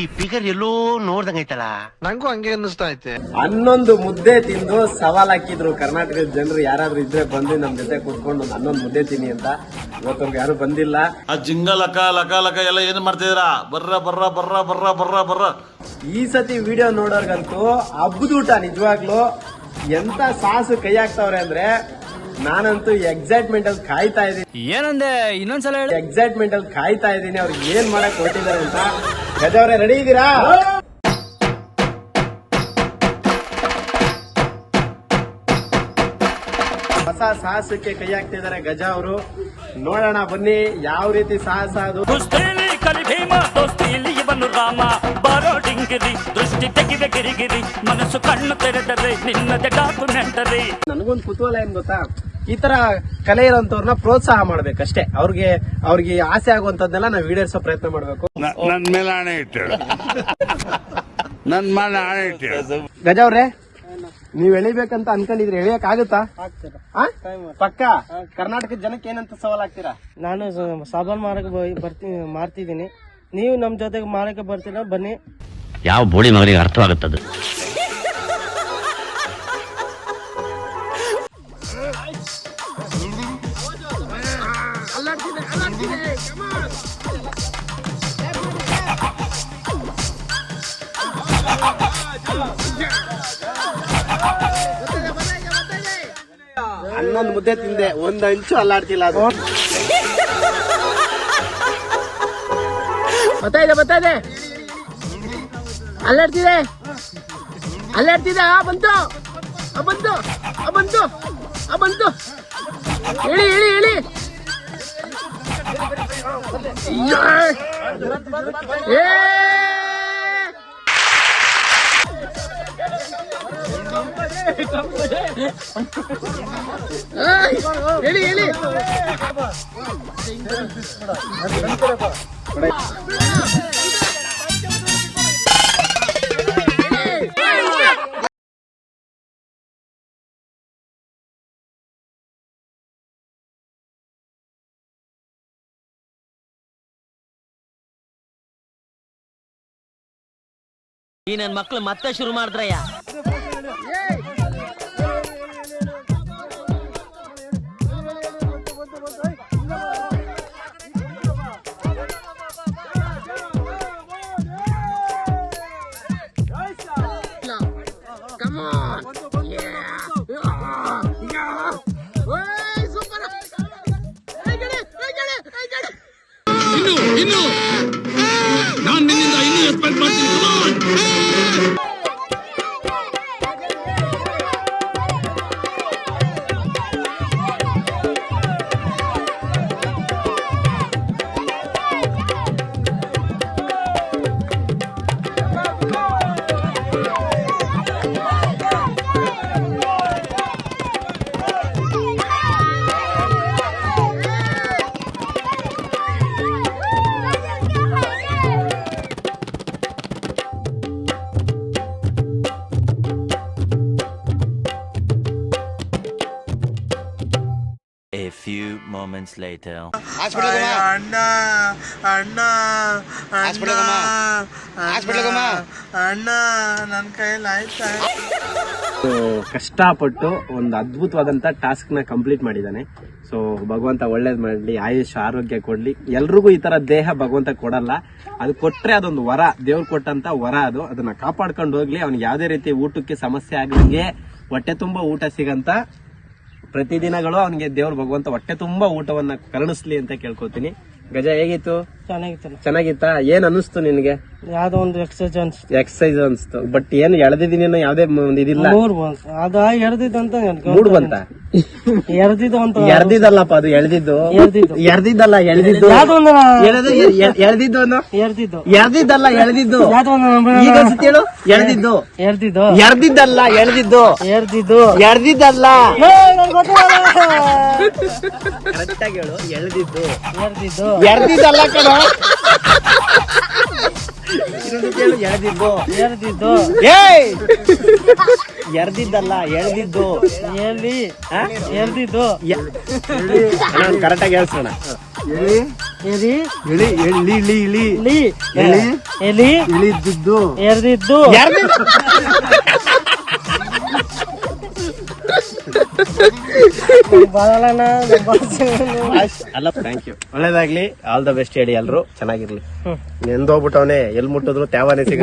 ಈ ಫಿಗರ್ ಎಲ್ಲೋ ನೋಡ್ದಂಗೈತಲ್ಲ ನಂಗೂ ಹಂಗೆ ಅನ್ನಿಸ್ತಾ ಐತೆ. ಹನ್ನೊಂದು ಮುದ್ದೆ ತಿಂದು ಸವಾಲ್ ಹಾಕಿದ್ರು ಕರ್ನಾಟಕದ ಜನರು ಯಾರಾದ್ರೂ ಇದ್ರೆ ಬಂದು ನಮ್ ಜೊತೆ ಕೂತ್ಕೊಂಡು ಒಂದು ಹನ್ನೊಂದು ಮುದ್ದೆ ತಿನ್ನಿ ಅಂತ. ಇವತ್ತೊಂದು ಯಾರು ಬಂದಿಲ್ಲ. ಆ ಜಿಂಗ ಲಕ ಲಕ ಲಕ ಎಲ್ಲ ಏನ್ ಮಾಡ್ತಿದ್ರ ಬರ್ರ ಬರ್ರ ಬರ್ರ ಬರ್ರ ಬರ್ರ ಬರ್ರ. ಈ ಸತಿ ವಿಡಿಯೋ ನೋಡೋರ್ಗಂತೂ ಹಬ್ಬದೂಟ ನಿಜವಾಗ್ಲು ಎಂತ ಸಾಸು ಕೈ ಹಾಕ್ತಾವ್ರೆ ಅಂದ್ರೆ ನಾನಂತೂ ಎಕ್ಸೈಟ್ಮೆಂಟ್ ಅಲ್ಲಿ ಕಾಯ್ತಾ ಇದೀನಿ ಏನಂದೆ? ಇನ್ನೊಂದ್ಸಲ ಹೇಳಿ. ಎಕ್ಸೈಟ್ಮೆಂಟ್ ಅಲ್ಲಿ ಕಾಯ್ತಾ ಇದೀನಿ ಅವ್ರಿಗೆ ಏನ್ ಮಾಡಕ್ ಹೊರಟಿದ್ದಾರೆ ಅಂತ. ಗಜವ್ರೆ ರೆಡಿ ಇದ್ದೀರಾ? ಹೊಸ ಸಾಹಸಕ್ಕೆ ಕೈ ಹಾಕ್ತಿದ್ದಾರೆ ಗಜ ಅವರು. ನೋಡೋಣ ಬನ್ನಿ ಯಾವ ರೀತಿ ಸಾಹಸ ಅದು. ದೃಷ್ಟಿ ತೆಗಿವೆ ಗಿರಿಗಿರಿ ಮನಸ್ಸು ಕಣ್ಣು ತೆರೆದರೆ ನಿನ್ನದೆ ಡಾಕ್ಯುಮೆಂಟರಿ ನನಗೊಂದು ಕುತೂಹಲ ಏನ್ ಗೊತ್ತಾ? ಈ ತರ ಕಲೆ ಇರೋಂಥವ್ರನ್ನ ಪ್ರೋತ್ಸಾಹ ಮಾಡ್ಬೇಕಷ್ಟೇ. ಅವ್ರಿಗೆ ಅವ್ರಿಗೆ ಆಸೆ ಆಗುವಂತದ್ದೆಲ್ಲ ನಾವು ಈಡೇರಿಸೋ ಪ್ರಯತ್ನ ಮಾಡ್ಬೇಕು. ನನ್ ಮೇಲೆ ಹಣೆ ಇಟ್ಟು ನನ್ ಮೇಲೆ ಹಣೆ ಇಟ್ಟು ಗಜ ಅವ್ರೆ ನೀವ್ ಎಳಿಬೇಕಂತ ಅನ್ಕೊಂಡಿದ್ರೆ ಎಳಿಯಕ್ ಆಗುತ್ತಾ? ಪಕ್ಕ? ಕರ್ನಾಟಕದ ಜನಕ್ಕೆ ಏನಂತ ಸವಾಲ್ ಆಗ್ತೀರಾ ನಾನು ಸಾಬಾನ್ ಮಾರಕ್ಕೆ ಬರ್ತೀನಿ ಮಾರ್ತಿದ್ದೀನಿ. ನೀವು ನಮ್ಮ ಜೊತೆಗೆ ಮಾರಕ್ಕೆ ಬರ್ತೀರಾ? ಬನ್ನಿ. ಯಾವ ಬೋಳಿ ಮಗನಿಗೆ ಅರ್ಥವಾಗುತ್ತದೆ? ಹನ್ನೊಂದು ಮುದ್ದೆ ತಿಂದೆ ಒಂದು ಅಂಚು ಅಲ್ಲಾಡ್ತಿಲ್ಲ ಅದು. ಬರ್ತಾ ಇದೆ ಬರ್ತಾ ಇದೆ. ಅಲ್ಲಾಡ್ತಿದೆ ಅಲ್ಲಾಡ್ತಿದೆ ಆ, ಬಂತು. ಆ ಬಂತು. ಆ ಬಂತು. ಆ, ಬಂತು. ಹೇಳಿ ಹೇಳಿ ಹೇಳಿ. ಏ! ಹೇಳಿ ಹೇಳಿ. ಈ ನನ್ ಮಕ್ಳು ಮತ್ತೆ ಶುರು ಮಾಡಿದ್ರಯ್ಯ. A few moments later. ಅಣ್ಣ ಅಣ್ಣ ಅಣ್ಣ ಅಣ್ಣ ನನ್ನ ಕೈಯಲ್ಲಿ ಆಯ್ತಾ? ಕಷ್ಟಪಟ್ಟು ಒಂದು ಅದ್ಭುತವಾದಂತ ಟಾಸ್ಕ್ನ ಕಂಪ್ಲೀಟ್ ಮಾಡಿದ್ದಾನೆ. ಸೊ ಭಗವಂತ ಒಳ್ಳೇದು ಮಾಡಲಿ ಆಯುಷ್ ಆರೋಗ್ಯ ಕೊಡ್ಲಿ. ಎಲ್ರಿಗೂ ಈ ತರ ದೇಹ ಭಗವಂತ ಕೊಡಲ್ಲ. ಅದು ಕೊಟ್ಟರೆ ಅದೊಂದು ವರ. ದೇವ್ರು ಕೊಟ್ಟಂತ ವರ ಅದು. ಅದನ್ನ ಕಾಪಾಡ್ಕೊಂಡು ಹೋಗ್ಲಿ. ಅವ್ನಿಗೆ ಯಾವುದೇ ರೀತಿ ಊಟಕ್ಕೆ ಸಮಸ್ಯೆ ಆಗ್ಲಿಂಗೆ ಹೊಟ್ಟೆ ತುಂಬಾ ಊಟ ಸಿಗಂತ ಪ್ರತಿದಿನಗಳು ಅವನಿಗೆ ದೇವ್ರ ಭಗವಂತ ಹೊಟ್ಟೆ ತುಂಬಾ ಊಟವನ್ನ ಕರುಣಿಸ್ಲಿ ಅಂತ ಕೇಳ್ಕೊತೀನಿ. ಗಜ ಹೇಗಿತ್ತು? ಚೆನ್ನಾಗಿತ್ತು ಚೆನ್ನಾಗಿತ್ತಾ? ಏನ್ ಅನಿಸ್ತು ನಿನ್ಗೆ? ಯಾವ್ದೋ ಒಂದು ಎಕ್ಸರ್ಸೈಸ್ ಅನ್ಸ್ತು. ಎಕ್ಸರ್ಸೈಜ್ ಅನ್ಸ್ತು. ಬಟ್ ಏನು ಎಳೆದಿದ್ದೀನಿ ಯಾವ್ದೇ ಒಂದು ಇದಿಲ್ಲ. ಮೂರ್ ಬಂತು. ಅದ ಎಳೆದಿದ್ದಂತ ಮೂಡ್ ಬಂತ? ಎರ್ದಿದ್ದಲ್ಲಪ್ಪ ಅದು ಎಳ್ದಿದ್ದು. ಎರ್ದಿದ್ದಲ್ಲ ಎಳ್ದಿದ್ದು. ಎಳ್ದಿದ್ದು ಎರ್ದಿದ್ದಲ್ಲ ಎಳ್ದಿದ್ದು. ಹೇಳು. ಎಳ್ದಿದ್ದು. ಎರ್ದಿದ್ದು. ಎರ್ದಿದ್ದಲ್ಲ ಎಳ್ದಿದ್ದು. ಎರ್ದಿದ್ದು. ಎರ್ದಿದ್ದಲ್ಲ. ಏ, ನಂಗ್ ಗೊತ್ತಿಲ್ಲ. ಕರೆಕ್ಟ್ ಆಗಿ ಹೇಳು. ಎಳ್ದಿದ್ದು. ಎರ್ದಿದ್ದು. ಎರ್ದಿದ್ದಲ್ಲ ಕಣ. ಎಳ್ದಿದ್ದು ಎರ್ದಿದ್ದು. ಏಯ್! ಎರ್ದಿದ್ದಲ್ಲ ಎಳ್ದಿದ್ದು ಎಲ್ಲಿ ಎರ್ದಿದ್ದು. ಕರೆಕ್ಟಾಗಿ ಹೇಳ್ಸೋಣ. ಎಲಿ ಇಳಿ ಇಳಿ ಇಳಿ ಇಳಿ ಎಲಿ ಎಲಿ ಇಳಿದಿದ್ದು ಎರ್ದಿದ್ದು. ಭಾಷೆ ಅಲ್ಲ ಥ್ಯಾಂಕ್ ಯು ಒಳ್ಳೇದಾಗ್ಲಿ. ಆಲ್ ದ ಬೆಸ್ಟ್ ಹೇಳಿ ಎಲ್ರು. ಚೆನ್ನಾಗಿರ್ಲಿ. ಎಂದೋಗ್ಬಿಟ್ಟವನೇ ಎಲ್ ಮುಟ್ಟಿದ್ರು ತ್ಯಾವಾನೇ ಸಿಗ